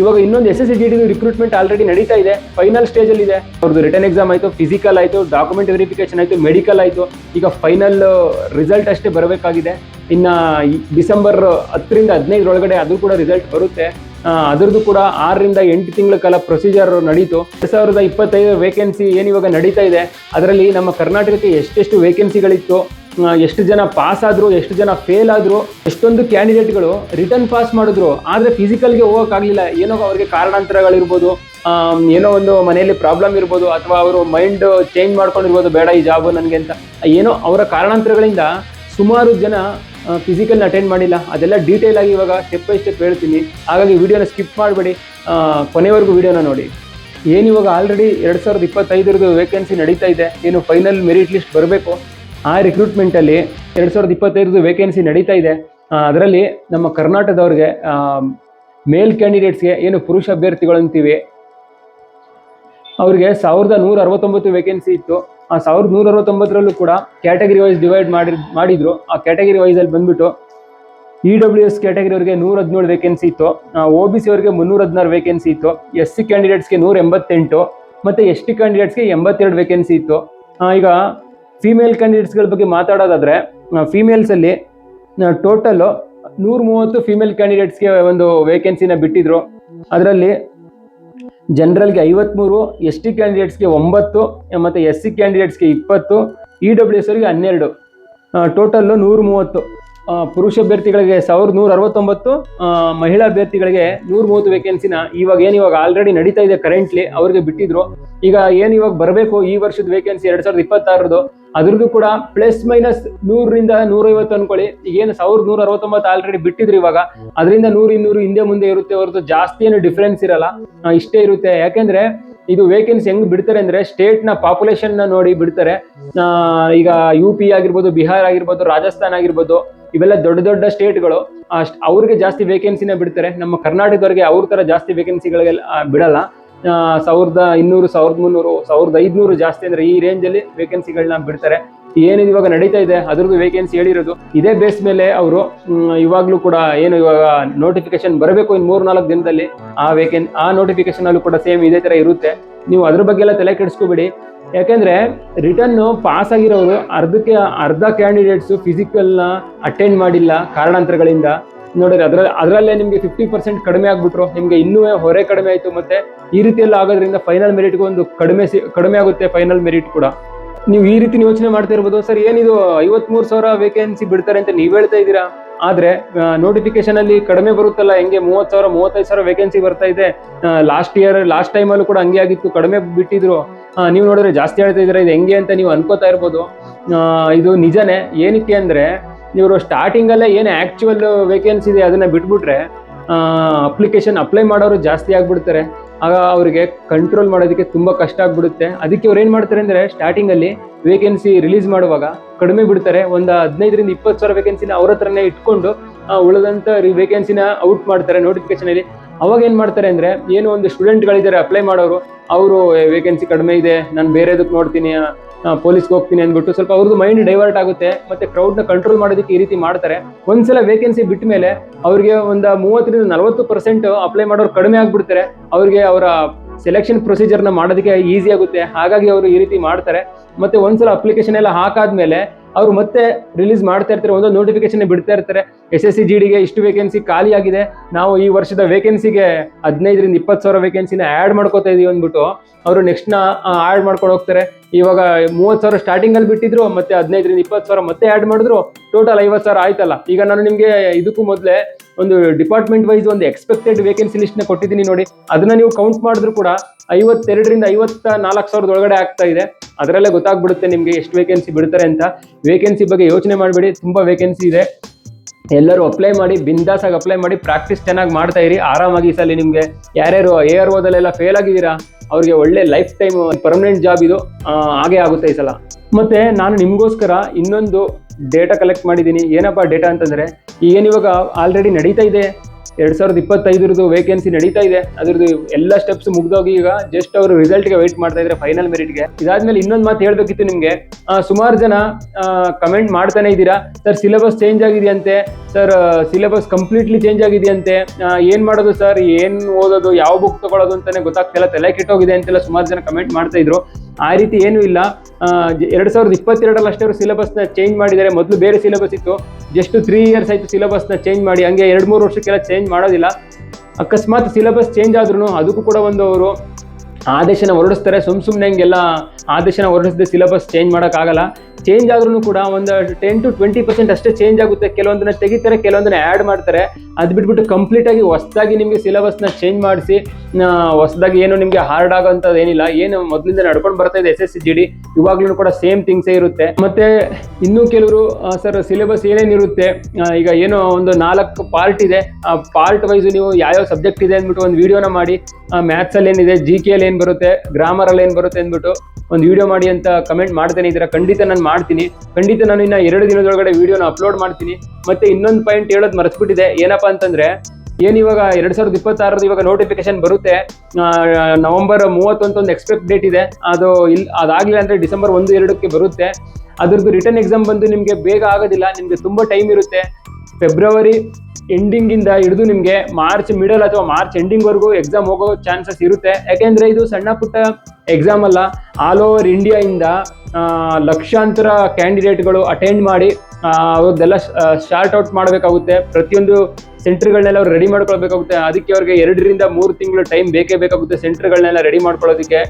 ಇವಾಗ ಇನ್ನೊಂದು S S C G D recruitment already ನಡೀತಾ ಇದೆ. ಫೈನಲ್ ಸ್ಟೇಜಲ್ಲಿ ಇದೆ. ಅವ್ರದ್ದು ರಿಟರ್ನ್ ಎಕ್ಸಾಮ್ ಆಯಿತು ಫಿಸಿಕಲ್ ಆಯಿತು ಡಾಕ್ಯುಮೆಂಟ್ ವೆರಿಫಿಕೇಶನ್ ಆಯಿತು ಮೆಡಿಕಲ್ ಆಯಿತು. ಈಗ ಫೈನಲ್ ರಿಸಲ್ಟ್ ಅಷ್ಟೇ ಬರಬೇಕಾಗಿದೆ. ಇನ್ನು ಡಿಸೆಂಬರ್ ಹತ್ತರಿಂದ ಹದಿನೈದರೊಳಗಡೆ ಅದು ಕೂಡ ರಿಸಲ್ಟ್ ಬರುತ್ತೆ. ಅದರದ್ದು ಕೂಡ ಆರರಿಂದ ಎಂಟು ತಿಂಗಳ ಕಾಲ ಪ್ರೊಸೀಜರ್ ನಡೀತು. ಎರಡ್ ಸಾವಿರದ ಇಪ್ಪತ್ತೈದು ವೇಕೆನ್ಸಿ ಏನು ಇವಾಗ ನಡೀತಾ ಇದೆ. ಅದರಲ್ಲಿ ನಮ್ಮ ಕರ್ನಾಟಕಕ್ಕೆ ಎಷ್ಟೆಷ್ಟು ವೇಕೆನ್ಸಿಗಳಿತ್ತು ಎಷ್ಟು ಜನ ಪಾಸ್ ಆದರು, ಎಷ್ಟು ಜನ ಫೇಲ್ ಆದರು, ಎಷ್ಟೊಂದು ಕ್ಯಾಂಡಿಡೇಟ್ಗಳು ರಿಟರ್ನ್ ಪಾಸ್ ಮಾಡಿದ್ರು, ಆದರೆ ಫಿಸಿಕಲ್ಗೆ ಹೋಗೋಕ್ಕಾಗಲಿಲ್ಲ ಏನೋ ಅವ್ರಿಗೆ ಕಾರಣಾಂತರಗಳಿರ್ಬೋದು ಏನೋ ಒಂದು ಮನೆಯಲ್ಲಿ ಪ್ರಾಬ್ಲಮ್ ಇರ್ಬೋದು, ಅಥವಾ ಅವರು ಮೈಂಡ್ ಚೇಂಜ್ ಮಾಡ್ಕೊಂಡಿರ್ಬೋದು, ಬೇಡ ಈ ಜಾಬ್ ನನಗೆ ಅಂತ. ಏನೋ ಅವರ ಕಾರಣಾಂತರಗಳಿಂದ ಸುಮಾರು ಜನ ಫಿಸಿಕಲ್ನ ಅಟೆಂಡ್ ಮಾಡಿಲ್ಲ. ಅದೆಲ್ಲ ಡೀಟೇಲ್ ಆಗಿ ಇವಾಗ ಸ್ಟೆಪ್ ಬೈ ಸ್ಟೆಪ್ ಹೇಳ್ತೀನಿ. ಹಾಗಾಗಿ ವಿಡಿಯೋನ ಸ್ಕಿಪ್ ಮಾಡಬೇಡಿ. ಕೊನೆವರೆಗೂ ವಿಡಿಯೋನ ನೋಡಿ. ಏನು ಇವಾಗ ಆಲ್ರೆಡಿ ಎರಡು ಸಾವಿರದ ಇಪ್ಪತ್ತೈದರದ್ದು ವೇಕೆನ್ಸಿ ನಡೀತಾ ಇದೆ. ಏನು ಫೈನಲ್ ಮೆರಿಟ್ ಲಿಸ್ಟ್ ಬರಬೇಕು? ಆ ರಿಕ್ರೂಟ್ಮೆಂಟಲ್ಲಿ ಎರಡು ಸಾವಿರದ ಇಪ್ಪತ್ತೈದು ವೇಕೆನ್ಸಿ ನಡೀತಾ ಇದೆ. ಅದರಲ್ಲಿ ನಮ್ಮ ಕರ್ನಾಟಕದವ್ರಿಗೆ ಮೇಲ್ ಕ್ಯಾಂಡಿಡೇಟ್ಸ್ಗೆ ಏನು ಪುರುಷ ಅಭ್ಯರ್ಥಿಗಳು ಅಂತೀವಿ ಅವ್ರಿಗೆ ಸಾವಿರದ ನೂರ ಅರವತ್ತೊಂಬತ್ತು ವೇಕೆನ್ಸಿ ಇತ್ತು. ಆ ಸಾವಿರದ ನೂರ ಅರವತ್ತೊಂಬತ್ತರಲ್ಲೂ ಕೂಡ ಕ್ಯಾಟಗರಿ ವೈಸ್ ಡಿವೈಡ್ ಮಾಡಿ, ಮಾಡಿದ್ರು. ಆ ಕ್ಯಾಟಗರಿ ವೈಸಲ್ಲಿ ಬಂದ್ಬಿಟ್ಟು ಇ ಡಬ್ಲ್ಯೂ ಎಸ್ ಕ್ಯಾಟಗರಿ ಅವರಿಗೆ ನೂರ ಹದಿನೇಳು ವೇಕೆನ್ಸಿ ಇತ್ತು. ಓ ಬಿ ಸಿ ಅವರಿಗೆ ಮುನ್ನೂರ ಹದಿನಾರು ವೇಕೆನ್ಸಿ ಇತ್ತು. ಎಸ್ ಸಿ ಕ್ಯಾಂಡಿಡೇಟ್ಸ್ಗೆ ನೂರ ಎಂಬತ್ತೆಂಟು, ಮತ್ತು ಎಸ್ ಟಿ ಕ್ಯಾಂಡಿಡೇಟ್ಸ್ಗೆ ಎಂಬತ್ತೆರಡು ವೇಕೆನ್ಸಿ ಇತ್ತು. ಈಗ ಫಿಮೇಲ್ ಕ್ಯಾಂಡಿಡೇಟ್ಸ್ಗಳ ಬಗ್ಗೆ ಮಾತಾಡೋದಾದರೆ ಫಿಮೇಲ್ಸಲ್ಲಿ ಟೋಟಲ್ಲು ನೂರ ಮೂವತ್ತು ಫಿಮೇಲ್ ಕ್ಯಾಂಡಿಡೇಟ್ಸ್ಗೆ ಒಂದು ವೇಕೆನ್ಸಿನ ಬಿಟ್ಟಿದ್ರು. ಅದರಲ್ಲಿ ಜನರಲ್ಗೆ ಐವತ್ತ್ಮೂರು ಎಸ್ ಟಿ ಕ್ಯಾಂಡಿಡೇಟ್ಸ್ಗೆ ಒಂಬತ್ತು, ಮತ್ತು ಎಸ್ ಸಿ ಕ್ಯಾಂಡಿಡೇಟ್ಸ್ಗೆ ಇಪ್ಪತ್ತು ಇ ಡಬ್ಲ್ಯೂ ಎಸ್ ಅವರಿಗೆ ಹನ್ನೆರಡು. ಟೋಟಲ್ಲು ನೂರ ಮೂವತ್ತು ಪುರುಷ ಅಭ್ಯರ್ಥಿಗಳಿಗೆ ಸಾವಿರದ ನೂರ ಅರವತ್ತೊಂಬತ್ತು ಮಹಿಳಾ ಅಭ್ಯರ್ಥಿಗಳಿಗೆ ನೂರ ಮೂವತ್ತು ವೇಕೆನ್ಸಿನ ಇವಾಗ ಏನು ಇವಾಗ ಆಲ್ರೆಡಿ ನಡೀತಾ ಇದೆ ಕರೆಂಟ್ಲಿ ಅವ್ರಿಗೆ ಬಿಟ್ಟಿದ್ರು. ಈಗ ಏನು ಇವಾಗ ಬರಬೇಕು ಈ ವರ್ಷದ ವೇಕೆನ್ಸಿ ಎರಡ್ ಸಾವಿರದ ಇಪ್ಪತ್ತಾರದು ಅದ್ರದ್ದು ಕೂಡ ಪ್ಲಸ್ ಮೈನಸ್ ನೂರರಿಂದ ನೂರೈವತ್ತು ಅನ್ಕೊಳ್ಳಿ. ಈಗ ಏನು ಸಾವಿರದ ನೂರ ಅರವತ್ತೊಂಬತ್ತು ಆಲ್ರೆಡಿ ಬಿಟ್ಟಿದ್ರು ಇವಾಗ, ಅದರಿಂದ ನೂರು ಇನ್ನೂರು ಹಿಂದೆ ಮುಂದೆ ಇರುತ್ತೆ ಹೊರತು ಜಾಸ್ತಿ ಏನು ಡಿಫ್ರೆನ್ಸ್ ಇರಲ್ಲ ಇಷ್ಟೇ ಇರುತ್ತೆ. ಯಾಕೆಂದ್ರೆ ಇದು ವೇಕೆನ್ಸಿ ಹೆಂಗ್ ಬಿಡ್ತಾರೆ ಅಂದ್ರೆ ಸ್ಟೇಟ್ನ ಪಾಪ್ಯುಲೇಷನ್ನ ನೋಡಿ ಬಿಡ್ತಾರೆ. ಈಗ ಯು ಪಿ ಆಗಿರ್ಬೋದು ಬಿಹಾರ್ ಆಗಿರ್ಬೋದು ರಾಜಸ್ಥಾನ್ ಆಗಿರ್ಬೋದು, ಇವೆಲ್ಲ ದೊಡ್ಡ ದೊಡ್ಡ ಸ್ಟೇಟ್ಗಳು ಅವ್ರಿಗೆ ಜಾಸ್ತಿ ವೇಕೆನ್ಸಿನ ಬಿಡ್ತಾರೆ. ನಮ್ಮ ಕರ್ನಾಟಕದವ್ರಿಗೆ ಅವ್ರ ತರ ಜಾಸ್ತಿ ವೇಕೆನ್ಸಿಗಳಿಗೆಲ್ಲ ಬಿಡಲ್ಲ. ಸಾವಿರದ ಇನ್ನೂರು, ಸಾವಿರದ ಮುನ್ನೂರು, ಸಾವಿರದ ಐದ್ನೂರು ಜಾಸ್ತಿ ಅಂದ್ರೆ ಈ ರೇಂಜ್ ಅಲ್ಲಿ ವೇಕೆನ್ಸಿಗಳನ್ನ ಬಿಡ್ತಾರೆ. ಏನಿದೆ ಇವಾಗ ನಡೀತಾ ಇದೆ, ಅದ್ರದ್ದು ವೇಕೆನ್ಸಿ ಹೇಳಿರೋದು. ಇದೇ ಬೇಸ್ ಮೇಲೆ ಅವರು ಇವಾಗ್ಲೂ ಕೂಡ ಏನು ಇವಾಗ ನೋಟಿಫಿಕೇಶನ್ ಬರಬೇಕು ಇನ್ ಮೂರ್ ನಾಲ್ಕು ದಿನದಲ್ಲಿ, ಆ ವೇಕೆನ್ ಆ ನೋಟಿಫಿಕೇಶನ್ ಅಲ್ಲೂ ಕೂಡ ಸೇಮ್ ಇದೇ ತರ ಇರುತ್ತೆ. ನೀವು ಅದ್ರ ಬಗ್ಗೆ ಎಲ್ಲ ತಲೆ ಕೆಡಿಸ್ಕೋಬೇಡಿ. ಯಾಕೆಂದ್ರೆ ರಿಟರ್ನ್ ಪಾಸ್ ಆಗಿರೋರು ಅರ್ಧಕ್ಕೆ, ಅರ್ಧ ಕ್ಯಾಂಡಿಡೇಟ್ಸ್ ಫಿಸಿಕಲ್ನ ಅಟೆಂಡ್ ಮಾಡಿಲ್ಲ ಕಾರಣಾಂತರಗಳಿಂದ. ನೋಡಿದ್ರೆ ಅದ್ರ, ಅದರಲ್ಲೇ ನಿಮಗೆ ಫಿಫ್ಟಿ ಪರ್ಸೆಂಟ್ ಕಡಿಮೆ ಆಗ್ಬಿಟ್ರು. ನಿಮಗೆ ಇನ್ನೂ ಹೊರೆ ಕಡಿಮೆ ಆಯ್ತು ಮತ್ತೆ ಈ ರೀತಿ ಎಲ್ಲ ಆಗೋದ್ರಿಂದ ಫೈನಲ್ ಮೆರಿಟ್ಗೆ ಒಂದು ಕಡಿಮೆ ಕಡಿಮೆ ಆಗುತ್ತೆ ಫೈನಲ್ ಮೆರಿಟ್ ಕೂಡ. ನೀವು ಈ ರೀತಿ ಯೋಚನೆ ಮಾಡ್ತಾ ಇರ್ಬೋದು, ಸರ್, ಏನಿದು ಐವತ್ಮೂರು ಸಾವಿರ ವೇಕೆನ್ಸಿ ಬಿಡ್ತಾರೆ ಅಂತ ನೀವು ಹೇಳ್ತಾ ಇದ್ದೀರಾ? ಆದ್ರೆ ನೋಟಿಫಿಕೇಶನ್ ಅಲ್ಲಿ ಕಡಿಮೆ ಬರುತ್ತಲ್ಲ, ಹೆಂಗೆ ಮೂವತ್ತು ಸಾವಿರ, ಮೂವತ್ತೈದು ಸಾವಿರ ವೇಕೆನ್ಸಿ ಬರ್ತಾ ಇದೆ. ಲಾಸ್ಟ್ ಇಯರ್ ಲಾಸ್ಟ್ ಟೈಮ್ ಅಲ್ಲೂ ಕೂಡ ಹಂಗೆ ಆಗಿತ್ತು, ಕಡಿಮೆ ಬಿಟ್ಟಿದ್ರು. ನೀವು ನೋಡಿದ್ರೆ ಜಾಸ್ತಿ ಹೇಳ್ತಾ ಇದ್ದೀರಾ, ಇದು ಹೆಂಗೆ ಅಂತ ನೀವು ಅನ್ಕೋತಾ ಇರ್ಬೋದು. ಇದು ನಿಜನೇ, ಏನಕ್ಕೆ ಅಂದ್ರೆ, ಇವರು ಸ್ಟಾರ್ಟಿಂಗ್ ಅಲ್ಲೇ ಏನು ಆಕ್ಚುವಲ್ ವೇಕೆನ್ಸಿ ಇದೆ ಅದನ್ನ ಬಿಟ್ಬಿಟ್ರೆ ಅಪ್ಲಿಕೇಶನ್ ಅಪ್ಲೈ ಮಾಡೋರು ಜಾಸ್ತಿ ಆಗ್ಬಿಡ್ತಾರೆ. ಆಗ ಅವರಿಗೆ ಕಂಟ್ರೋಲ್ ಮಾಡೋದಕ್ಕೆ ತುಂಬ ಕಷ್ಟ ಆಗ್ಬಿಡುತ್ತೆ. ಅದಕ್ಕೆ ಅವ್ರು ಏನು ಮಾಡ್ತಾರೆ ಅಂದರೆ ಸ್ಟಾರ್ಟಿಂಗಲ್ಲಿ ವೇಕೆನ್ಸಿ ರಿಲೀಸ್ ಮಾಡುವಾಗ ಕಡಿಮೆ ಬಿಡ್ತಾರೆ. ಒಂದು ಹದಿನೈದರಿಂದ ಇಪ್ಪತ್ತು ಸಾವಿರ ವೇಕೆನ್ಸಿನ ಅವ್ರ ಹತ್ರನೇ ಇಟ್ಕೊಂಡು ಉಳಿದಂಥ ವೇಕೆನ್ಸಿನ ಔಟ್ ಮಾಡ್ತಾರೆ ನೋಟಿಫಿಕೇಶನ್ ಅಲ್ಲಿ. ಅವಾಗ ಏನು ಮಾಡ್ತಾರೆ ಅಂದರೆ ಏನು ಒಂದು ಸ್ಟೂಡೆಂಟ್ಗಳಿದ್ದಾರೆ ಅಪ್ಲೈ ಮಾಡೋರು. ಅವರು ವೇಕೆನ್ಸಿ ಕಡಿಮೆ ಇದೆ. ನಾನು ಬೇರೆದಕ್ಕೆ ನೋಡ್ತೀನಿ. ಪೊಲೀಸ್ಗೆ ಹೋಗ್ತೀನಿ ಅಂದ್ಬಿಟ್ಟು ಸ್ವಲ್ಪ ಅವ್ರದ್ದು ಮೈಂಡ್ ಡೈವರ್ಟ್ ಆಗುತ್ತೆ, ಮತ್ತೆ ಕ್ರೌಡ್ನ ಕಂಟ್ರೋಲ್ ಮಾಡೋದಕ್ಕೆ ಈ ರೀತಿ ಮಾಡ್ತಾರೆ. ಒಂದ್ಸಲ ವೇಕೆನ್ಸಿ ಬಿಟ್ಟ ಮೇಲೆ ಅವ್ರಿಗೆ ಒಂದು ಮೂವತ್ತರಿಂದ ನಲವತ್ತು ಪರ್ಸೆಂಟ್ ಅಪ್ಲೈ ಮಾಡೋರು ಕಡಿಮೆ ಆಗ್ಬಿಡ್ತಾರೆ. ಅವ್ರಿಗೆ ಅವರ ಸೆಲೆಕ್ಷನ್ ಪ್ರೊಸೀಜರ್ನ ಮಾಡೋದಕ್ಕೆ ಈಸಿ ಆಗುತ್ತೆ. ಹಾಗಾಗಿ ಅವರು ಈ ರೀತಿ ಮಾಡ್ತಾರೆ. ಮತ್ತೆ ಒಂದ್ಸಲ ಅಪ್ಲಿಕೇಶನ್ ಎಲ್ಲ ಹಾಕಾದ್ಮೇಲೆ ಅವ್ರು ಮತ್ತೆ ರಿಲೀಸ್ ಮಾಡ್ತಾ ಇರ್ತಾರೆ, ಒಂದೊಂದು ನೋಟಿಫಿಕೇಶನ್ ಬಿಡ್ತಾ ಇರ್ತಾರೆ. ಎಸ್ ಎಸ್ ಸಿ ಜಿ ಡಿಗೆ ಇಷ್ಟು ವೇಕೆನ್ಸಿ ಖಾಲಿ ನಾವು ಈ ವರ್ಷದ ವೇಕೆನ್ಸಿಗೆ ಹದಿನೈದರಿಂದ ಇಪ್ಪತ್ತು ಸಾವಿರ ವೇಕೆನ್ಸಿನ ಆ್ಯಡ್ ಮಾಡ್ಕೋತಾ ಇದೀವಿ ಅಂದ್ಬಿಟ್ಟು ಅವರು ನೆಕ್ಸ್ಟ್ನ ಆ್ಯಡ್ ಮಾಡ್ಕೊಂಡು ಹೋಗ್ತಾರೆ. ಇವಾಗ ಮೂವತ್ತು ಸಾವಿರ ಸ್ಟಾರ್ಟಿಂಗಲ್ಲಿ ಬಿಟ್ಟಿದ್ರು, ಮತ್ತೆ ಹದಿನೈದರಿಂದ ಇಪ್ಪತ್ತು ಸಾವಿರ ಮತ್ತೆ ಆ್ಯಡ್ ಮಾಡಿದ್ರು ಟೋಟಲ್ ಐವತ್ತು ಸಾವಿರ ಆಯ್ತಲ್ಲ. ಈಗ ನಾನು ನಿಮಗೆ ಇದಕ್ಕೂ ಮೊದಲೇ ಒಂದು ಡಿಪಾರ್ಟ್ಮೆಂಟ್ ವೈಸ್ ಒಂದು ಎಕ್ಸ್ಪೆಕ್ಟೆಡ್ ವೇಕೆನ್ಸಿ ಲಿಸ್ಟ್ನ ಕೊಟ್ಟಿದ್ದೀನಿ ನೋಡಿ. ಅದನ್ನ ನೀವು ಕೌಂಟ್ ಮಾಡಿದ್ರು ಕೂಡ ಐವತ್ತೆರಡರಿಂದ ಐವತ್ತ ನಾಲ್ಕು ಸಾವಿರದ ಒಳಗಡೆ ಆಗ್ತಾ ಇದೆ. ಅದರಲ್ಲೇ ಗೊತ್ತಾಗ್ಬಿಡುತ್ತೆ ನಿಮಗೆ ಎಷ್ಟು ವೇಕೆನ್ಸಿ ಬಿಡ್ತಾರೆ ಅಂತ. ವೇಕೆನ್ಸಿ ಬಗ್ಗೆ ಯೋಚನೆ ಮಾಡಬೇಡಿ, ತುಂಬಾ ವೇಕೆನ್ಸಿ ಇದೆ. ಎಲ್ಲರೂ ಅಪ್ಲೈ ಮಾಡಿ, ಬಿಂದಾಸಾಗಿ ಅಪ್ಲೈ ಮಾಡಿ ಪ್ರಾಕ್ಟೀಸ್ ಚೆನ್ನಾಗಿ ಮಾಡ್ತಾ ಇರಿ, ಆರಾಮಾಗಿ ಸಲ ನಿಮಗೆ. ಯಾರ್ಯಾರು ಎ ಆರ್ ಓದಲ್ಲೆಲ್ಲ ಫೇಲ್ ಆಗಿದ್ದೀರಾ, ಅವ್ರಿಗೆ ಒಳ್ಳೆ ಲೈಫ್ ಟೈಮ್ ಪರ್ಮನೆಂಟ್ ಜಾಬ್ ಇದು ಹಾಗೆ ಆಗುತ್ತೆ ಈ ಸಲ. ಮತ್ತೆ ನಾನು ನಿಮಗೋಸ್ಕರ ಇನ್ನೊಂದು ಡೇಟಾ ಕಲೆಕ್ಟ್ ಮಾಡಿದ್ದೀನಿ. ಏನಪ್ಪ ಡೇಟಾ ಅಂತಂದರೆ ಈಗೇನಿವಾಗ ಆಲ್ರೆಡಿ ನಡೀತಾ ಇದೆ. ಎರಡ್ ಸಾವಿರದ ಇಪ್ಪತ್ತೈದರದ್ದು ವೇಕೆನ್ಸಿ ನಡೀತಾ ಇದೆ. ಅದ್ರದ್ದು ಎಲ್ಲ ಸ್ಟೆಪ್ಸ್ ಮುಗ್ದೋಗಿ ಈಗ ಜಸ್ಟ್ ಅವರು ರಿಸಲ್ಟ್ಗೆ ವೇಟ್ ಮಾಡ್ತಾ ಇದ್ರೆ ಫೈನಲ್ ಮೆರಿಟ್ಗೆ ಇದಾದ್ಮೇಲೆ ಇನ್ನೊಂದು ಮಾತು ಹೇಳ್ಬೇಕಿತ್ತು ನಿಮ್ಗೆ. ಸುಮಾರು ಜನ ಕಮೆಂಟ್ ಮಾಡ್ತಾನೆ ಇದ್ದೀರಾ? ಸರ್ ಸಿಲೆಬಸ್ ಚೇಂಜ್ ಆಗಿದೆಯಂತೆ. ಸರ್ ಸಿಲೆಬಸ್ ಕಂಪ್ಲೀಟ್ಲಿ ಚೇಂಜ್ ಆಗಿದೆಯಂತೆ. ಏನ್ ಮಾಡೋದು ಸರ್ ಏನ್ ಓದೋದು? ಯಾವ ಬುಕ್ ತಗೊಳ್ಳೋದು ಅಂತಾನೆ ಗೊತ್ತಾಗ್ತಿಲ್ಲ. ತಲೆ ಕೆಟ್ಟೋಗಿದೆ ಅಂತೆಲ್ಲ ಸುಮಾರು ಜನ ಕಮೆಂಟ್ ಮಾಡ್ತಾ ಇದ್ರು. ಆ ರೀತಿ ಏನೂ ಇಲ್ಲ. ಎರಡ್ ಸಾವಿರದ ಇಪ್ಪತ್ತೆರಡರಲ್ಲಿ ಅಷ್ಟೇ ಅವರು ಸಿಲೆಬಸ್ನ ಚೇಂಜ್ ಮಾಡಿದ್ದಾರೆ. ಮೊದಲು ಬೇರೆ ಸಿಲೆಬಸ್ ಇತ್ತು. ಜಸ್ಟ್ ತ್ರೀ ಇಯರ್ಸ್ ಆಯಿತು ಸಿಲೆಬಸ್ನ ಚೇಂಜ್ ಮಾಡಿ, ಹಂಗೆ ಎರಡು ಮೂರು ವರ್ಷಕ್ಕೆಲ್ಲ ಚೇಂಜ್ ಮಾಡೋದಿಲ್ಲ. ಅಕಸ್ಮಾತ್ ಸಿಲೆಬಸ್ ಚೇಂಜ್ ಆದ್ರೂ ಅದಕ್ಕೂ ಕೂಡ ಒಂದು ಅವರು ಆದೇಶನ ಹೊರಡಿಸ್ತಾರೆ. ಸುಮ್ ಸುಮ್ಮನೆ ಹಂಗೆಲ್ಲ ಆದೇಶನ ಹೊರಡಿಸದೆ ಸಿಲೆಬಸ್ ಚೇಂಜ್ ಮಾಡೋಕ್ಕಾಗಲ್ಲ. ಚೇಂಜ್ ಆದ್ರೂ ಕೂಡ ಒಂದು ಟೆನ್ ಟು ಟ್ವೆಂಟಿ ಪರ್ಸೆಂಟ್ ಅಷ್ಟೇ ಚೇಂಜ್ ಆಗುತ್ತೆ. ಕೆಲವೊಂದನ್ನ ತೆಗಿತಾರೆ, ಕೆಲವೊಂದನ್ನ ಆ್ಯಡ್ ಮಾಡ್ತಾರೆ. ಅದು ಬಿಟ್ಬಿಟ್ಟು ಕಂಪ್ಲೀಟ್ ಆಗಿ ಹೊಸದಾಗಿ ನಿಮಗೆ ಸಿಲೆಬಸ್ನ ಚೇಂಜ್ ಮಾಡಿಸಿ ಹೊಸದಾಗಿ ಏನು ನಿಮಗೆ ಹಾರ್ಡ್ ಆಗೋಂಥದ್ದು ಏನಿಲ್ಲ. ಏನು ಮೊದಲಿಂದ ನಡ್ಕೊಂಡು ಬರ್ತಾ ಇದೆ S S C G D ಇವಾಗ್ಲೂ ಕೂಡ ಸೇಮ್ ಥಿಂಗ್ಸೇ ಇರುತ್ತೆ. ಮತ್ತೆ ಇನ್ನೂ ಕೆಲವರು ಸರ್ ಸಿಲೆಬಸ್ ಏನೇನಿರುತ್ತೆ ಈಗ ಏನೋ ಒಂದು ನಾಲ್ಕು ಪಾರ್ಟ್ ಇದೆ. ಆ ಪಾರ್ಟ್ ವೈಸ್ ನೀವು ಯಾವ್ಯಾವ ಸಬ್ಜೆಕ್ಟ್ ಇದೆ ಅಂದ್ಬಿಟ್ಟು ಒಂದು ವಿಡಿಯೋನ ಮಾಡಿ. ಮ್ಯಾಥ್ಸಲ್ಲಿ ಏನಿದೆ ಜಿ ಕೆ ಅಲ್ಲಿ ಏನು ಬರುತ್ತೆ ಗ್ರಾಮರ್ ಅಲ್ಲಿ ಏನ್ ಬರುತ್ತೆ ಅಂದ್ಬಿಟ್ಟು ಒಂದು ವಿಡಿಯೋ ಮಾಡಿ ಅಂತ ಕಮೆಂಟ್ ಮಾಡ್ತೇನೆ. ಇದರ ಖಂಡಿತ ನಾನು ಮಾಡ್ತೀನಿ. ಖಂಡಿತ ನಾನು ಇನ್ನ ಎರಡು ದಿನದೊಳಗಡೆ ವಿಡಿಯೋನ ಅಪ್ಲೋಡ್ ಮಾಡ್ತೀನಿ. ಮತ್ತೆ ಇನ್ನೊಂದು ಪಾಯಿಂಟ್ ಹೇಳೋದು ಮರ್ತ್ಬಿಟ್ಟಿದೆ. ಏನಪ್ಪಾ ಅಂತಂದ್ರೆ ಏನ್ ಇವಾಗ ಎರಡ್ ಸಾವಿರದ ಇಪ್ಪತ್ತಾರದ ಇವಾಗ ನೋಟಿಫಿಕೇಶನ್ ಬರುತ್ತೆ. ನವೆಂಬರ್ ಮೂವತ್ತೊಂದು ಒಂದು ಎಕ್ಸ್ಪೆಕ್ಟ್ ಡೇಟ್ ಇದೆ. ಅದು ಇಲ್ಲಿ ಅದಾಗ್ಲಿಲ್ಲ ಅಂದ್ರೆ ಡಿಸೆಂಬರ್ ಒಂದು, ಎರಡಕ್ಕೆ ಬರುತ್ತೆ. ಅದ್ರದ್ದು ರಿಟರ್ನ್ ಎಕ್ಸಾಮ್ ಬಂದು ನಿಮಗೆ ಬೇಗ ಆಗೋದಿಲ್ಲ, ನಿಮಗೆ ತುಂಬಾ ಟೈಮ್ ಇರುತ್ತೆ. ಫೆಬ್ರವರಿ ಎಂಡಿಂಗ್ ಇಂದ ಹಿಡಿದು ನಿಮಗೆ ಮಾರ್ಚ್ ಮಿಡಲ್ ಅಥವಾ ಮಾರ್ಚ್ ಎಂಡಿಂಗ್ ವರೆಗೂ ಎಕ್ಸಾಮ್ ಹೋಗೋ ಚಾನ್ಸಸ್ ಇರುತ್ತೆ. ಯಾಕೆಂದರೆ ಇದು ಸಣ್ಣ ಪುಟ್ಟ ಎಕ್ಸಾಮ್ ಅಲ್ಲ. ಆಲ್ ಓವರ್ ಇಂಡಿಯಾ ಇಂದ ಲಕ್ಷಾಂತರ ಕ್ಯಾಂಡಿಡೇಟ್ಗಳು ಅಟೆಂಡ್ ಮಾಡಿ ಅವ್ರದ್ದೆಲ್ಲ ಶಾರ್ಟ್ ಔಟ್ ಮಾಡಬೇಕಾಗುತ್ತೆ. ಪ್ರತಿಯೊಂದು ಸೆಂಟರ್ಗಳನ್ನೆಲ್ಲ ಅವ್ರು ರೆಡಿ ಮಾಡ್ಕೊಳ್ಬೇಕಾಗುತ್ತೆ. ಅದಕ್ಕೆ ಅವ್ರಿಗೆ ಎರಡರಿಂದ ಮೂರು ತಿಂಗಳು ಟೈಮ್ ಬೇಕೇ ಬೇಕಾಗುತ್ತೆ ಸೆಂಟರ್ಗಳನ್ನೆಲ್ಲ ರೆಡಿ ಮಾಡ್ಕೊಳ್ಳೋದಕ್ಕೆ.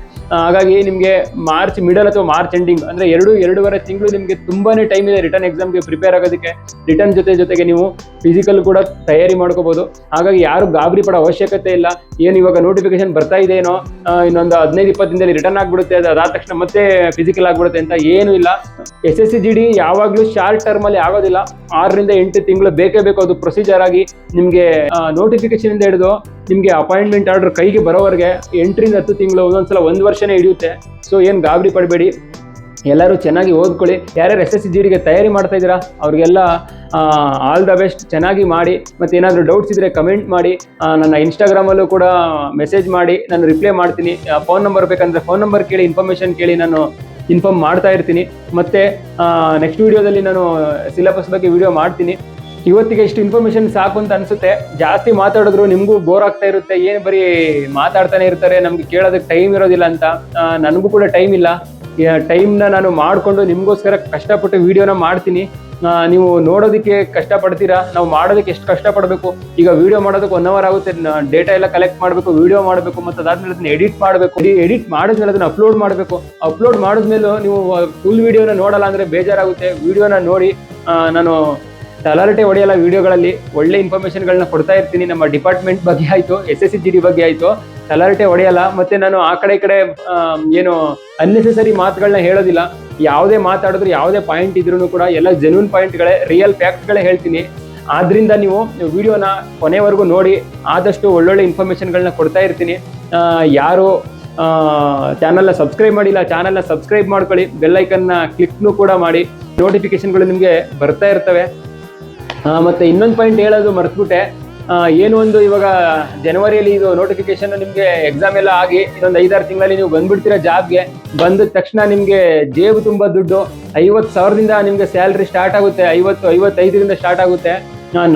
ಹಾಗಾಗಿ ನಿಮಗೆ ಮಾರ್ಚ್ ಮಿಡಲ್ ಅಥವಾ ಮಾರ್ಚ್ ಎಂಡಿಂಗ್ ಅಂದ್ರೆ ಎರಡು, ಎರಡೂವರೆ ತಿಂಗಳು ನಿಮಗೆ ತುಂಬಾನೇ ಟೈಮ್ ಇದೆ ರಿಟರ್ನ್ ಎಕ್ಸಾಮ್ಗೆ ಪ್ರಿಪೇರ್ ಆಗೋದಕ್ಕೆ. ರಿಟರ್ನ್ ಜೊತೆ ಜೊತೆಗೆ ನೀವು ಫಿಸಿಕಲ್ ಕೂಡ ತಯಾರಿ ಮಾಡ್ಕೋಬಹುದು ಹಾಗಾಗಿ ಯಾರು ಗಾಬರಿ ಪಡೋ ಅವಶ್ಯಕತೆ ಇಲ್ಲ. ಏನು ಇವಾಗ ನೋಟಿಫಿಕೇಶನ್ ಬರ್ತಾ ಇದೆ ಏನೋ ಇನ್ನೊಂದು ಹದಿನೈದು, ಇಪ್ಪತ್ತು ದಿನದಲ್ಲಿ ರಿಟರ್ನ್ ಆಗಿಬಿಡುತ್ತೆ. ಅದು ಅದಾದ ತಕ್ಷಣ ಮತ್ತೆ ಫಿಸಿಕಲ್ ಆಗ್ಬಿಡುತ್ತೆ ಅಂತ ಏನು ಇಲ್ಲ. S S C G D ಯಾವಾಗಲೂ ಶಾರ್ಟ್ ಟರ್ಮ್ ಅಲ್ಲಿ ಆಗೋದಿಲ್ಲ. ಆರರಿಂದ ಎಂಟು ತಿಂಗಳು ಬೇಕೇ ಬೇಕು ಅದು ಪ್ರೊಸೀಜರ್ ಆಗಿ. ನಿಮಗೆ ನೋಟಿಫಿಕೇಶನ್ ಇಂದ ಹಿಡಿದು ನಿಮಗೆ ಅಪಾಯಿಂಟ್ಮೆಂಟ್ ಆರ್ಡರ್ ಕೈಗೆ ಬರೋವರೆಗೆ ಎಂಟ್ರಿಂದ ಹತ್ತು ತಿಂಗಳು, ಒಂದೊಂದ್ಸಲ ಒಂದು ವರ್ಷನೇ ಹಿಡಿಯುತ್ತೆ. ಸೊ ಏನು ಗಾಬರಿ ಪಡಬೇಡಿ. ಎಲ್ಲರೂ ಚೆನ್ನಾಗಿ ಓದ್ಕೊಳ್ಳಿ. ಯಾರ್ಯಾರು ಎಸ್ ಎಸ್ ಸಿ ಜಿಡಿಗೆ ತಯಾರಿ ಮಾಡ್ತಾ ಇದ್ದೀರಾ, ಅವ್ರಿಗೆಲ್ಲ ಆಲ್ ದ ಬೆಸ್ಟ್ ಚೆನ್ನಾಗಿ ಮಾಡಿ. ಮತ್ತೆ ಏನಾದರೂ ಡೌಟ್ಸ್ ಇದ್ದರೆ ಕಮೆಂಟ್ ಮಾಡಿ. ನನ್ನ ಇನ್ಸ್ಟಾಗ್ರಾಮಲ್ಲೂ ಕೂಡ ಮೆಸೇಜ್ ಮಾಡಿ. ನಾನು ರಿಪ್ಲೈ ಮಾಡ್ತೀನಿ. ಫೋನ್ ನಂಬರ್ ಬೇಕಂದರೆ ಫೋನ್ ನಂಬರ್ ಕೇಳಿ ಇನ್ಫಾರ್ಮೇಷನ್ ಕೇಳಿ ನಾನು ಇನ್ಫಾರ್ಮ್ ಮಾಡ್ತಾ ಇರ್ತೀನಿ. ಮತ್ತೆ ನೆಕ್ಸ್ಟ್ ವಿಡಿಯೋದಲ್ಲಿ ನಾನು ಸಿಲೆಬಸ್ ಬಗ್ಗೆ ವಿಡಿಯೋ ಮಾಡ್ತೀನಿ. ಇವತ್ತಿಗೆ ಇಷ್ಟು ಇನ್ಫಾರ್ಮೇಶನ್ ಸಾಕು ಅಂತ ಅನ್ಸುತ್ತೆ. ಜಾಸ್ತಿ ಮಾತಾಡಿದ್ರು ನಿಮಗೂ ಬೋರ್ ಆಗ್ತಾ ಇರುತ್ತೆ. ಏನು ಬರೀ ಮಾತಾಡ್ತಾನೆ ಇರ್ತಾರೆ, ನಮ್ಗೆ ಕೇಳೋದಕ್ಕೆ ಟೈಮ್ ಇರೋದಿಲ್ಲ ಅಂತ. ನನಗೂ ಕೂಡ ಟೈಮ್ ಇಲ್ಲ. ಟೈಮ್ನ ನಾನು ಮಾಡಿಕೊಂಡು ನಿಮಗೋಸ್ಕರ ಕಷ್ಟಪಟ್ಟು ವೀಡಿಯೋನ ಮಾಡ್ತೀನಿ. ನೀವು ನೋಡೋದಕ್ಕೆ ಕಷ್ಟಪಡ್ತೀರಾ? ನಾವು ಮಾಡೋದಕ್ಕೆ ಎಷ್ಟು ಕಷ್ಟಪಡಬೇಕು? ಈಗ ವಿಡಿಯೋ ಮಾಡೋದಕ್ಕೆ ಒನ್ ಅವರ್ ಆಗುತ್ತೆ. ಡೇಟಾ ಎಲ್ಲ ಕಲೆಕ್ಟ್ ಮಾಡಬೇಕು ವಿಡಿಯೋ ಮಾಡಬೇಕು, ಮತ್ತು ಅದಾದ್ಮೇಲೆ ಅದನ್ನ ಎಡಿಟ್ ಮಾಡಬೇಕು. ಎಡಿಟ್ ಮಾಡಿದ್ಮೇಲೆ ಅದನ್ನ ಅಪ್ಲೋಡ್ ಮಾಡಬೇಕು. ಅಪ್ಲೋಡ್ ಮಾಡಿದ್ಮೇಲೆ ನೀವು ಫುಲ್ ವಿಡಿಯೋನ ನೋಡಲ್ಲ ಅಂದ್ರೆ ಬೇಜಾರಾಗುತ್ತೆ. ವಿಡಿಯೋನ ನೋಡಿ ನಾನು ತಲಾರಟೆ ಹೊಡೆಯಲ್ಲ ವಿಡಿಯೋಗಳಲ್ಲಿ ಒಳ್ಳೆ ಇನ್ಫಾರ್ಮೇಶನ್ಗಳನ್ನ ಕೊಡ್ತಾ ಇರ್ತೀನಿ. ನಮ್ಮ ಡಿಪಾರ್ಟ್ಮೆಂಟ್ ಬಗ್ಗೆ ಆಯಿತು S S C G D ಬಗ್ಗೆ ಆಯಿತು. ತಲಾರಟೆ ಹೊಡೆಯಲ್ಲ ಮತ್ತೆ ನಾನು ಆ ಕಡೆ ಈ ಕಡೆ ಏನು ಅನ್ನೆಸೆಸರಿ ಮಾತುಗಳನ್ನ ಹೇಳೋದಿಲ್ಲ. ಯಾವುದೇ ಮಾತಾಡಿದ್ರು ಯಾವುದೇ ಪಾಯಿಂಟ್ ಇದ್ರೂ ಕೂಡ ಎಲ್ಲ ಜೆನ್ಯೂನ್ ಪಾಯಿಂಟ್ಗಳೇ ರಿಯಲ್ ಫ್ಯಾಕ್ಟ್ಗಳೇ ಹೇಳ್ತೀನಿ. ಆದ್ರಿಂದ ನೀವು ವಿಡಿಯೋನ ಕೊನೆವರೆಗೂ ನೋಡಿ, ಆದಷ್ಟು ಒಳ್ಳೊಳ್ಳೆ ಇನ್ಫಾರ್ಮೇಷನ್ಗಳನ್ನ ಕೊಡ್ತಾ ಇರ್ತೀನಿ. ಯಾರು ಚಾನಲ್ನ ಸಬ್ಸ್ಕ್ರೈಬ್ ಮಾಡಿಲ್ಲ ಚಾನಲ್ನ ಸಬ್ಸ್ಕ್ರೈಬ್ ಮಾಡ್ಕೊಳ್ಳಿ. ಬೆಲ್ಲೈಕನ್ನ ಕ್ಲಿಕ್ನು ಕೂಡ ಮಾಡಿ. ನೋಟಿಫಿಕೇಶನ್ಗಳು ನಿಮಗೆ ಬರ್ತಾ ಇರ್ತವೆ. ಮತ್ತೆ ಇನ್ನೊಂದು ಪಾಯಿಂಟ್ ಹೇಳೋದು ಮರ್ತ್ಬಿಟ್ಟೆ. ಏನು ಒಂದು ಇವಾಗ ಜನವರಿಯಲ್ಲಿ ಇದು ನೋಟಿಫಿಕೇಶನ್ ನಿಮಗೆ ಎಕ್ಸಾಮ್ ಎಲ್ಲ ಆಗಿ ಇನ್ನೊಂದು ಐದಾರು ತಿಂಗಳಲ್ಲಿ ನೀವು ಬಂದ್ಬಿಡ್ತೀರಾ ಜಾಬ್ಗೆ ಬಂದ ತಕ್ಷಣ ನಿಮಗೆ ಜೇಬು ತುಂಬ ದುಡ್ಡು. ಐವತ್ತು ಸಾವಿರದಿಂದ ನಿಮಗೆ ಸ್ಯಾಲ್ರಿ ಸ್ಟಾರ್ಟ್ ಆಗುತ್ತೆ. ಐವತ್ತು, ಐವತ್ತೈದರಿಂದ ಸ್ಟಾರ್ಟ್ ಆಗುತ್ತೆ.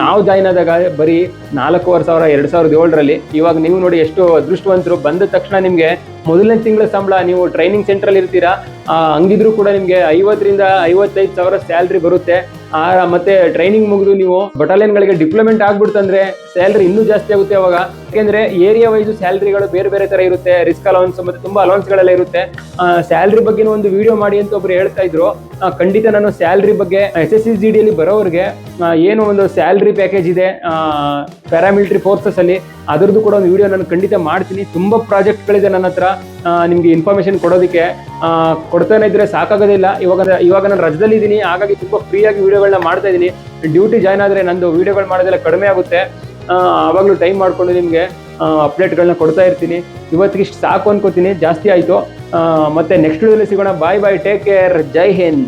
ನಾವು ಜಾಯ್ನ್ ಆದಾಗ ಬರೀ ನಾಲ್ಕೂವರೆ ಸಾವಿರ, ಎರಡು ಸಾವಿರದ ಏಳರಲ್ಲಿ. ಇವಾಗ ನೀವು ನೋಡಿ ಎಷ್ಟು ಅದೃಷ್ಟವಂತರು. ಬಂದ ತಕ್ಷಣ ನಿಮಗೆ ಮೊದಲನೇ ತಿಂಗಳ ಸಂಬಳ ನೀವು ಟ್ರೈನಿಂಗ್ ಸೆಂಟ್ರಲ್ಲಿ ಇರ್ತೀರಾ. ಹಂಗಿದ್ರು ಕೂಡ ನಿಮಗೆ ಐವತ್ತರಿಂದ ಐವತ್ತೈದು ಸಾವಿರ ಸ್ಯಾಲ್ರಿ ಬರುತ್ತೆ. ಆ ಮತ್ತೆ ಟ್ರೈನಿಂಗ್ ಮುಗಿದು ನೀವು ಬಟಾಲಿಯನ್ಗಳಿಗೆ ಡಿಪ್ಲೊಮೆಂಟ್ ಆಗ್ಬಿಡ್ತಂದ್ರೆ ಸ್ಯಾಲ್ರಿ ಇನ್ನೂ ಜಾಸ್ತಿ ಆಗುತ್ತೆ ಅವಾಗ. ಯಾಕೆಂದ್ರೆ ಏರಿಯಾ ವೈಸ್ ಸ್ಯಾಲ್ರಿಗಳು ಬೇರೆ ಬೇರೆ ತರ ಇರುತ್ತೆ ರಿಸ್ಕ್ ಅಲೌನ್ಸ್ ಮತ್ತೆ ತುಂಬಾ ಅಲೌನ್ಸ್ ಗಳೆಲ್ಲ ಇರುತ್ತೆ. ಸ್ಯಾಲ್ರಿ ಬಗ್ಗೆ ಒಂದು ವಿಡಿಯೋ ಮಾಡಿ ಅಂತ ಒಬ್ರು ಹೇಳ್ತಾ ಇದ್ರು. ಖಂಡಿತ ನಾನು ಸ್ಯಾಲ್ರಿ ಬಗ್ಗೆ ಎಸ್ ಎಸ್ ಸಿ ಜಿ ಡಿಯಲ್ಲಿ ಬರೋರಿಗೆ ಏನು ಒಂದು ಸ್ಯಾಲ್ರಿ ಪ್ಯಾಕೇಜ್ ಇದೆ ಪ್ಯಾರಾಮಿಲಿಟರಿ ಫೋರ್ಸಸ್ ಅಲ್ಲಿ, ಅದರದ್ದು ಕೂಡ ಒಂದು ವಿಡಿಯೋ ನಾನು ಖಂಡಿತ ಮಾಡ್ತೀನಿ. ತುಂಬಾ ಪ್ರಾಜೆಕ್ಟ್ಗಳಿದೆ ನನ್ನ ಹತ್ರ. ನಿಮಗೆ ಇನ್ಫಾರ್ಮೇಶನ್ ಕೊಡೋದಕ್ಕೆ. ಕೊಡ್ತಾನೆ ಇದ್ರೆ ಸಾಕಾಗೋದಿಲ್ಲ ಇವಾಗ ಇವಾಗ ನಾನು ರಜದಲ್ಲಿ ಇದ್ದೀನಿ ಹಾಗಾಗಿ ತುಂಬಾ ಫ್ರೀಯಾಗಿ ವಿಡಿಯೋಗಳನ್ನ ಮಾಡ್ತಾ ಇದ್ದೀನಿ ಡ್ಯೂಟಿ ಜಾಯ್ನ್ ಆದ್ರೆ ನಂದು ವಿಡಿಯೋಗಳು ಮಾಡೋದೆಲ್ಲ ಕಡಿಮೆ ಆಗುತ್ತೆ. ಆವಾಗ್ಲೂ ಟೈಮ್ ಮಾಡಿಕೊಂಡು ನಿಮಗೆ ಅಪ್ಡೇಟ್ಗಳನ್ನ ಕೊಡ್ತಾ ಇರ್ತೀನಿ. ಇವತ್ತಿಗೆ ಇಷ್ಟು ಸಾಕು ಅನ್ಕೋತೀನಿ. ಜಾಸ್ತಿ ಆಯಿತು. ಮತ್ತೆ ನೆಕ್ಸ್ಟ್ ವಿಡಿಯೋದಲ್ಲಿ ಸಿಗೋಣ. ಬಾಯ್ ಬಾಯ್ ಟೇಕ್ ಕೇರ್ ಜೈ ಹಿಂದ್